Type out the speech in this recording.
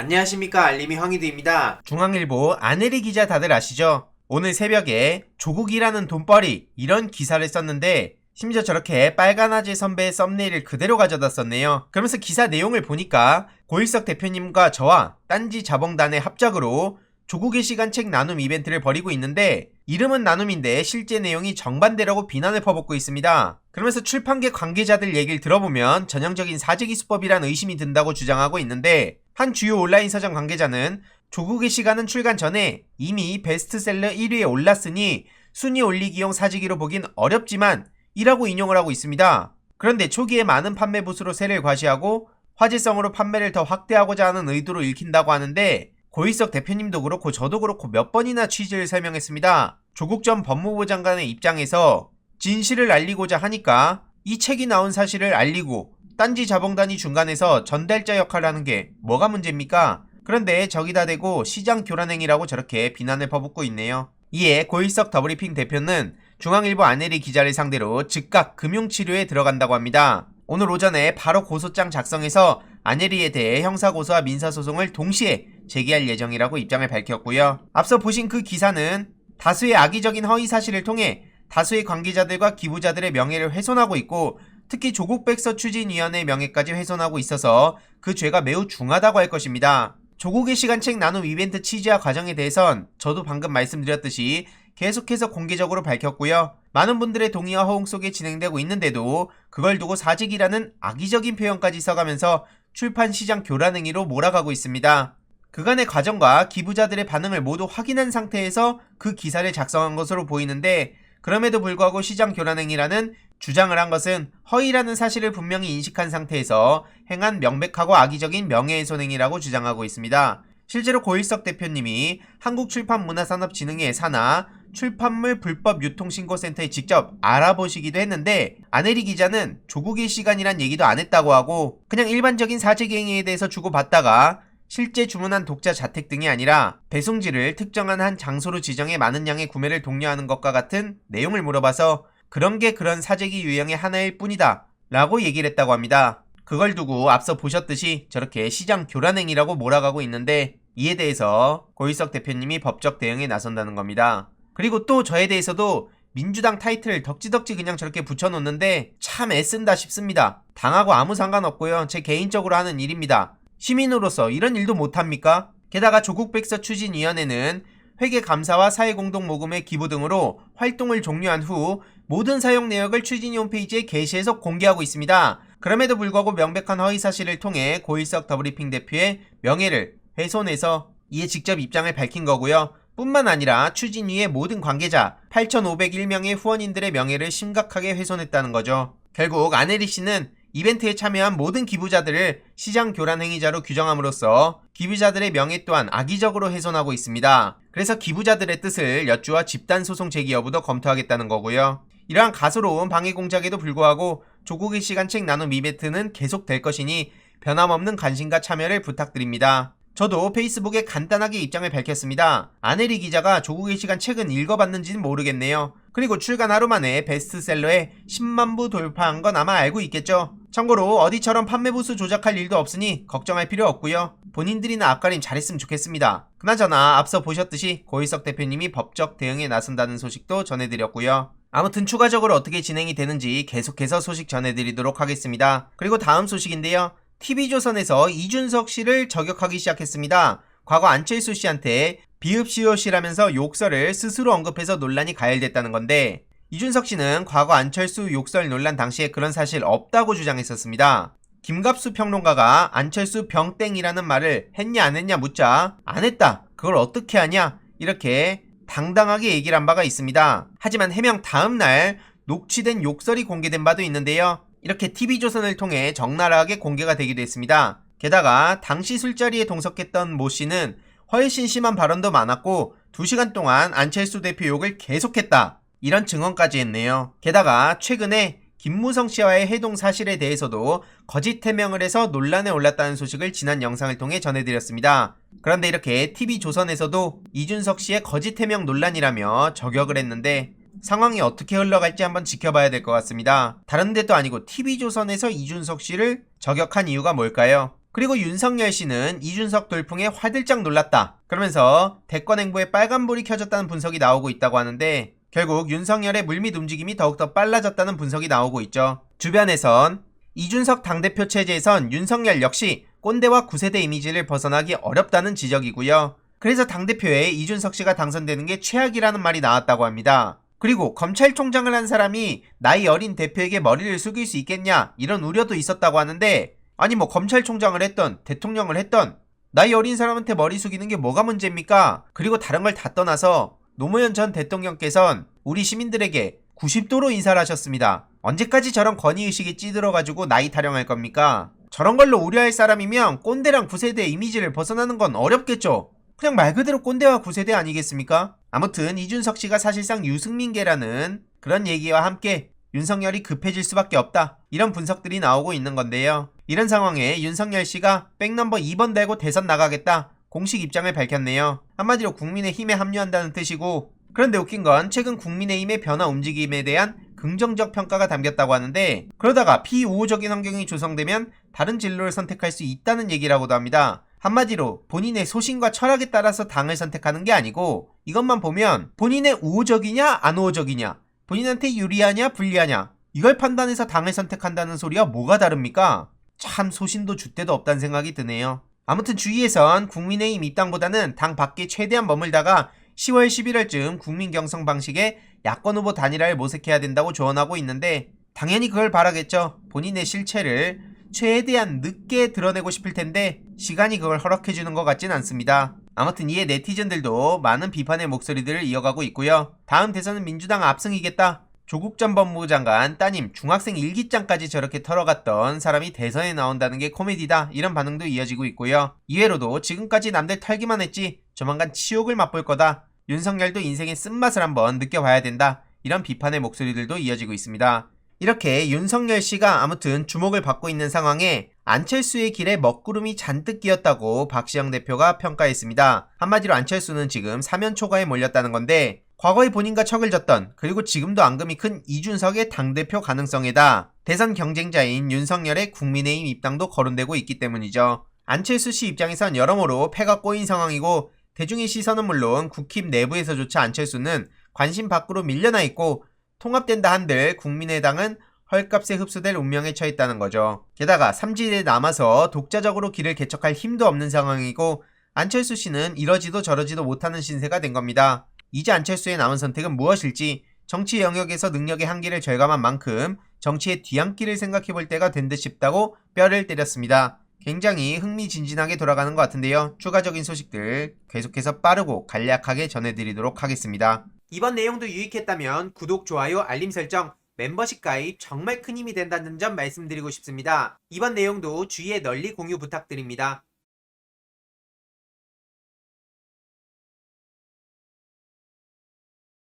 안녕하십니까 알림이 황희두입니다. 중앙일보 아내리 기자 다들 아시죠? 오늘 새벽에 조국이라는 돈벌이 이런 기사를 썼는데 심지어 저렇게 빨간아재 선배의 썸네일을 그대로 가져다 썼네요. 그러면서 기사 내용을 보니까 고일석 대표님과 저와 딴지 자봉단의 합작으로 조국의 시간 책 나눔 이벤트를 벌이고 있는데 이름은 나눔인데 실제 내용이 정반대라고 비난을 퍼붓고 있습니다. 그러면서 출판계 관계자들 얘기를 들어보면 전형적인 사재기 수법이란 의심이 든다고 주장하고 있는데 한 주요 온라인 서점 관계자는 조국의 시간은 출간 전에 이미 베스트셀러 1위에 올랐으니 순위 올리기용 사재기로 보긴 어렵지만 이라고 인용을 하고 있습니다. 그런데 초기에 많은 판매 부수로 세를 과시하고 화제성으로 판매를 더 확대하고자 하는 의도로 읽힌다고 하는데 고일석 대표님도 그렇고 저도 그렇고 몇 번이나 취지를 설명했습니다. 조국 전 법무부 장관의 입장에서 진실을 알리고자 하니까 이 책이 나온 사실을 알리고 딴지 자봉단이 중간에서 전달자 역할을 하는 게 뭐가 문제입니까? 그런데 저기다 대고 시장 교란행위라고 저렇게 비난을 퍼붓고 있네요. 이에 고일석 더브리핑 대표는 중앙일보 아내리 기자를 상대로 즉각 금융치료에 들어간다고 합니다. 오늘 오전에 바로 고소장 작성해서 아내리에 대해 형사고소와 민사소송을 동시에 제기할 예정이라고 입장을 밝혔고요. 앞서 보신 그 기사는 다수의 악의적인 허위 사실을 통해 다수의 관계자들과 기부자들의 명예를 훼손하고 있고 특히 조국 백서 추진위원회 명예까지 훼손하고 있어서 그 죄가 매우 중하다고 할 것입니다. 조국의 시간 책 나눔 이벤트 취지와 과정에 대해선 저도 방금 말씀드렸듯이 계속해서 공개적으로 밝혔고요. 많은 분들의 동의와 호응 속에 진행되고 있는데도 그걸 두고 사직이라는 악의적인 표현까지 써가면서 출판 시장 교란 행위로 몰아가고 있습니다. 그간의 과정과 기부자들의 반응을 모두 확인한 상태에서 그 기사를 작성한 것으로 보이는데 그럼에도 불구하고 시장 교란 행위라는 주장을 한 것은 허위라는 사실을 분명히 인식한 상태에서 행한 명백하고 악의적인 명예훼손행위라고 주장하고 있습니다. 실제로 고일석 대표님이 한국출판문화산업진흥회 산하 출판물 불법 유통신고센터에 직접 알아보시기도 했는데 아내리 기자는 조국의 시간이란 얘기도 안 했다고 하고 그냥 일반적인 사재기행위에 대해서 주고받다가 실제 주문한 독자 자택 등이 아니라 배송지를 특정한 한 장소로 지정해 많은 양의 구매를 독려하는 것과 같은 내용을 물어봐서 그런 게 그런 사재기 유형의 하나일 뿐이다 라고 얘기를 했다고 합니다. 그걸 두고 앞서 보셨듯이 저렇게 시장 교란행위라고 몰아가고 있는데 이에 대해서 고일석 대표님이 법적 대응에 나선다는 겁니다. 그리고 또 저에 대해서도 민주당 타이틀을 덕지덕지 그냥 저렇게 붙여놓는데 참 애쓴다 싶습니다. 당하고 아무 상관없고요. 제 개인적으로 하는 일입니다. 시민으로서 이런 일도 못합니까? 게다가 조국 백서 추진위원회는 회계 감사와 사회 공동 모금의 기부 등으로 활동을 종료한 후 모든 사용 내역을 추진위 홈페이지에 게시해서 공개하고 있습니다. 그럼에도 불구하고 명백한 허위 사실을 통해 고일석 더브리핑 대표의 명예를 훼손해서 이에 직접 입장을 밝힌 거고요. 뿐만 아니라 추진위의 모든 관계자 8,501명의 후원인들의 명예를 심각하게 훼손했다는 거죠. 결국 아내리 씨는 이벤트에 참여한 모든 기부자들을 시장 교란 행위자로 규정함으로써 기부자들의 명예 또한 악의적으로 훼손하고 있습니다. 그래서 기부자들의 뜻을 여쭈어 집단 소송 제기 여부도 검토하겠다는 거고요. 이러한 가소로운 방해 공작에도 불구하고 조국의 시간 책 나눔 이벤트는 계속될 것이니 변함없는 관심과 참여를 부탁드립니다. 저도 페이스북에 간단하게 입장을 밝혔습니다. 아내리 기자가 조국의 시간 책은 읽어봤는지는 모르겠네요. 그리고 출간 하루 만에 베스트셀러에 10만 부 돌파한 건 아마 알고 있겠죠. 참고로 어디처럼 판매 부수 조작할 일도 없으니 걱정할 필요 없고요. 본인들이나 앞가림 잘했으면 좋겠습니다. 그나저나 앞서 보셨듯이 고일석 대표님이 법적 대응에 나선다는 소식도 전해드렸고요. 아무튼 추가적으로 어떻게 진행이 되는지 계속해서 소식 전해드리도록 하겠습니다. 그리고 다음 소식인데요. TV조선에서 이준석 씨를 저격하기 시작했습니다. 과거 안철수 씨한테 비읍시옷이라면서 욕설을 스스로 언급해서 논란이 가열됐다는 건데 이준석 씨는 과거 안철수 욕설 논란 당시에 그런 사실 없다고 주장했었습니다. 김갑수 평론가가 안철수 병땡이라는 말을 했냐 안 했냐 묻자 안 했다. 그걸 어떻게 하냐? 이렇게 당당하게 얘기를 한 바가 있습니다. 하지만 해명 다음 날 녹취된 욕설이 공개된 바도 있는데요. 이렇게 TV조선을 통해 적나라하게 공개가 되기도 했습니다. 게다가 당시 술자리에 동석했던 모 씨는 훨씬 심한 발언도 많았고 2시간 동안 안철수 대표 욕을 계속했다. 이런 증언까지 했네요. 게다가 최근에 김무성 씨와의 해동 사실에 대해서도 거짓 해명을 해서 논란에 올랐다는 소식을 지난 영상을 통해 전해드렸습니다. 그런데 이렇게 TV조선에서도 이준석 씨의 거짓 해명 논란이라며 저격을 했는데 상황이 어떻게 흘러갈지 한번 지켜봐야 될 것 같습니다. 다른 데도 아니고 TV조선에서 이준석 씨를 저격한 이유가 뭘까요? 그리고 윤석열 씨는 이준석 돌풍에 화들짝 놀랐다. 그러면서 대권 행보에 빨간불이 켜졌다는 분석이 나오고 있다고 하는데 결국 윤석열의 물밑 움직임이 더욱더 빨라졌다는 분석이 나오고 있죠. 주변에선 이준석 당대표 체제에선 윤석열 역시 꼰대와 구세대 이미지를 벗어나기 어렵다는 지적이고요. 그래서 당대표에 이준석 씨가 당선되는 게 최악이라는 말이 나왔다고 합니다. 그리고 검찰총장을 한 사람이 나이 어린 대표에게 머리를 숙일 수 있겠냐 이런 우려도 있었다고 하는데 아니 뭐 검찰총장을 했던 대통령을 했던 나이 어린 사람한테 머리 숙이는 게 뭐가 문제입니까? 그리고 다른 걸 다 떠나서 노무현 전 대통령께선 우리 시민들에게 90도로 인사를 하셨습니다. 언제까지 저런 권위의식에 찌들어가지고 나이 타령할 겁니까? 저런 걸로 우려할 사람이면 꼰대랑 구세대 이미지를 벗어나는 건 어렵겠죠? 그냥 말 그대로 꼰대와 구세대 아니겠습니까? 아무튼 이준석 씨가 사실상 유승민계라는 그런 얘기와 함께 윤석열이 급해질 수밖에 없다. 이런 분석들이 나오고 있는 건데요. 이런 상황에 윤석열 씨가 백넘버 2번 달고 대선 나가겠다. 공식 입장을 밝혔네요. 한마디로 국민의힘에 합류한다는 뜻이고 그런데 웃긴 건 최근 국민의힘의 변화 움직임에 대한 긍정적 평가가 담겼다고 하는데 그러다가 비우호적인 환경이 조성되면 다른 진로를 선택할 수 있다는 얘기라고도 합니다. 한마디로 본인의 소신과 철학에 따라서 당을 선택하는 게 아니고 이것만 보면 본인의 우호적이냐 안 우호적이냐 본인한테 유리하냐 불리하냐 이걸 판단해서 당을 선택한다는 소리와 뭐가 다릅니까? 참 소신도 줏대도 없다는 생각이 드네요. 아무튼 주위에선 국민의힘 입당보다는 당 밖에 최대한 머물다가 10월 11월쯤 국민 경선 방식의 야권 후보 단일화를 모색해야 된다고 조언하고 있는데 당연히 그걸 바라겠죠. 본인의 실체를 최대한 늦게 드러내고 싶을 텐데 시간이 그걸 허락해 주는 것 같진 않습니다. 아무튼 이에 네티즌들도 많은 비판의 목소리들을 이어가고 있고요. 다음 대선은 민주당 압승이겠다. 조국 전 법무부 장관 따님 중학생 일기장까지 저렇게 털어갔던 사람이 대선에 나온다는 게 코미디다 이런 반응도 이어지고 있고요. 이외로도 지금까지 남들 털기만 했지 조만간 치욕을 맛볼 거다. 윤석열도 인생의 쓴맛을 한번 느껴봐야 된다. 이런 비판의 목소리들도 이어지고 있습니다. 이렇게 윤석열 씨가 아무튼 주목을 받고 있는 상황에 안철수의 길에 먹구름이 잔뜩 끼었다고 박시영 대표가 평가했습니다. 한마디로 안철수는 지금 사면 초과에 몰렸다는 건데 과거에 본인과 척을 졌던 그리고 지금도 앙금이 큰 이준석의 당대표 가능성에다 대선 경쟁자인 윤석열의 국민의힘 입당도 거론되고 있기 때문이죠. 안철수 씨 입장에선 여러모로 패가 꼬인 상황이고 대중의 시선은 물론 국힘 내부에서조차 안철수는 관심 밖으로 밀려나 있고 통합된다 한들 국민의당은 헐값에 흡수될 운명에 처했다는 거죠. 게다가 삼지에 남아서 독자적으로 길을 개척할 힘도 없는 상황이고 안철수 씨는 이러지도 저러지도 못하는 신세가 된 겁니다. 이제 안철수의 남은 선택은 무엇일지 정치 영역에서 능력의 한계를 절감한 만큼 정치의 뒤안길을 생각해 볼 때가 된 듯 싶다고 뼈를 때렸습니다. 굉장히 흥미진진하게 돌아가는 것 같은데요. 추가적인 소식들 계속해서 빠르고 간략하게 전해드리도록 하겠습니다. 이번 내용도 유익했다면 구독, 좋아요, 알림 설정, 멤버십 가입 정말 큰 힘이 된다는 점 말씀드리고 싶습니다. 이번 내용도 주위에 널리 공유 부탁드립니다.